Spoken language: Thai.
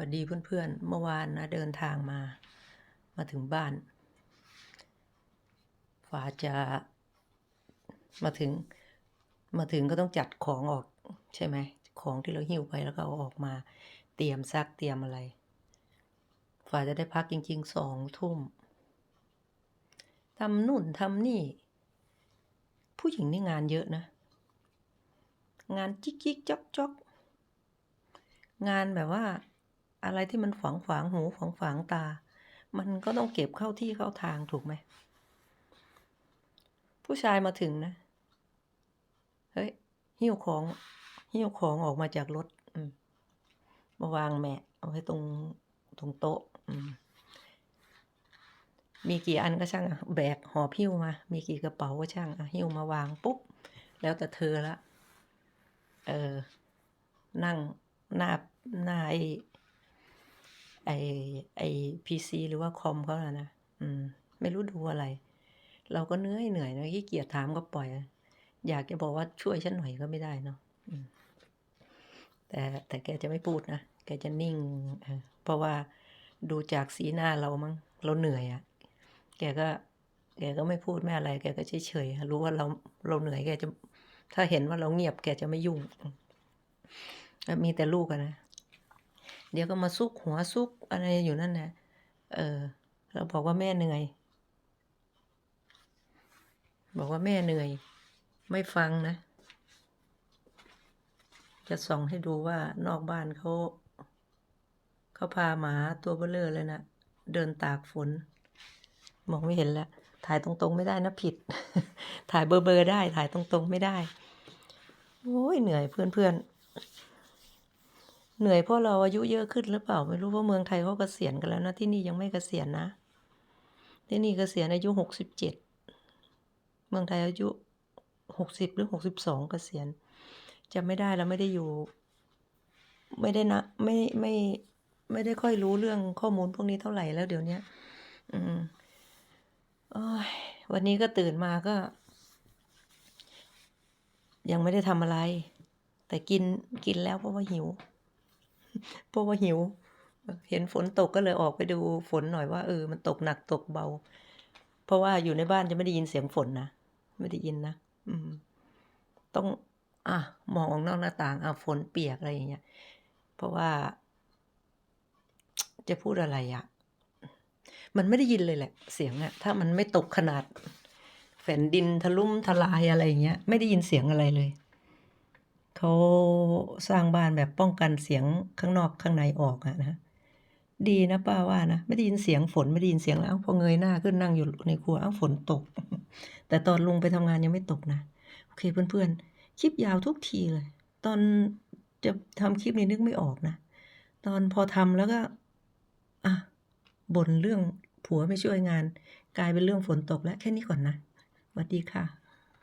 วัสดีเพื่อนๆ เมื่อวานนะเดินทางมา มาถึงบ้านฟ้าจะมาถึง มาถึงก็ต้องจัดของออกใช่ไหม ของที่เราหิ้วไปแล้วก็เอาออกมา เตรียมซักเตรียมอะไรฟ้าจะได้พักจริงๆสองทุ่มทำนู่นทำนี่ ผู้หญิงนี่งานเยอะนะ งานจิกจิกจอกจอกงานแบบว่า อะไรที่มันฝังฝังหูฝังฝังตา มันก็ต้องเก็บเข้าที่เข้าทางถูกไหม ผู้ชายมาถึงนะ เฮ้ย หิ้วของ หิ้วของออกมาจากรถอืมาวางแม่เอาไว้ตรงตรงโต๊ะอืมมีกี่อันก็ช่างอะแบกหอบหิ้วมา มีกี่กระเป๋าก็ช่างอะหิ้วมาวางปุ๊บ แล้วแต่เธอละ เออ นั่งหน้าหน้าไอ ไอไอพีซีหรือว่าคอมเขาน่ะนะอืม ไม่รู้ดูอะไร เราก็เหนื่อยเหนื่อยนะขี้เกียจถามก็ปล่อย อยากจะบอกว่าช่วยฉันหน่อยก็ไม่ได้เนาะแต่แต่แกจะไม่พูดนะแกจะนิ่งเพราะว่าดูจากสีหน้าเรามั้งเราเหนื่อยอะ่ะ แกก็แกก็ไม่พูดไม่อะไร แกก็เฉยเฉยรู้ว่าเราเราเหนื่อยแกจะ ถ้าเห็นว่าเราเงียบแกจะไม่ยุ่ง มีแต่ลูกอะนะ เดี๋ยวก็มาซุกหัวซุกอะไรอยู่นั่นนะเออเราบอกว่าแม่เหนื่อย บอกว่าแม่เหนื่อย ไม่ฟังนะ จะส่องให้ดูว่านอกบ้านเขาเขาพาหมาตัวเบลเลอร์เลยนะเดินตากฝน มองไม่เห็นแล้วถ่ายตรงๆไม่ได้นะผิด ถ่ายเบอร์เบอร์ได้ ถ่ายตรงๆไม่ได้ โอ้ยเหนื่อยเพื่อนๆ เหนื่อยเพราะเราอายุเยอะขึ้นหรือเปล่า ไม่รู้เพราะเมืองไทยเขาเกษียณกันแล้วนะที่นี่ยังไม่เกษียณนะ ที่นี่เกษียณอายุหกสิบเจ็ดเมืองไทยอายุหกสิบหรือหกสิบสองเกษียณจำไม่ได้แล้วไม่ได้อยู่ ไม่ได้นะไม่ไม่ไม่ได้ค่อยรู้เรื่องข้อมูลพวกนี้เท่าไหร่แล้วเดี๋ยวนี้อืมโอ้ยวันนี้ก็ตื่นมาก็ ยังไม่ได้ทำอะไร แต่กินกินแล้วเพราะว่าหิว เพราะว่าหิว เห็นฝนตกก็เลยออกไปดูฝนหน่อยว่าเออมันตกหนักตกเบา เพราะว่าอยู่ในบ้านจะไม่ได้ยินเสียงฝนนะไม่ได้ยินนะอืม ต้องอะมองนอกหน้าต่างอะฝนเปียกอะไรอย่างเงี้ยเพราะว่า จะพูดอะไรอะ่ะ มันไม่ได้ยินเลยแหละ เสียงอะถ้ามันไม่ตกขนาดแผ่นดินทะลุ่มทลายอะไรอย่างเงี้ย ไม่ได้ยินเสียงอะไรเลย เขาสร้างบ้านแบบป้องกันเสียงข้างนอกข้างในออกอะนะดีนะป้าว่านะไม่ได้ยินเสียงฝนไม่ได้ยินเสียงแล้วพอเงยหน้าขึ้นนั่งอยู่ในครัวอ้าวฝนตก แต่ตอนลุงไปทำงานยังไม่ตกนะโอเคเพื่อนๆคลิปยาวทุกทีเลย ตอนจะทำคลิปนี้นึกไม่ออกนะ ตอนพอทำแล้วก็อะบ่นเรื่องผัวไม่ช่วยงาน กลายเป็นเรื่องฝนตกแล้วแค่นี้ก่อนนะสวัสดีค่ะ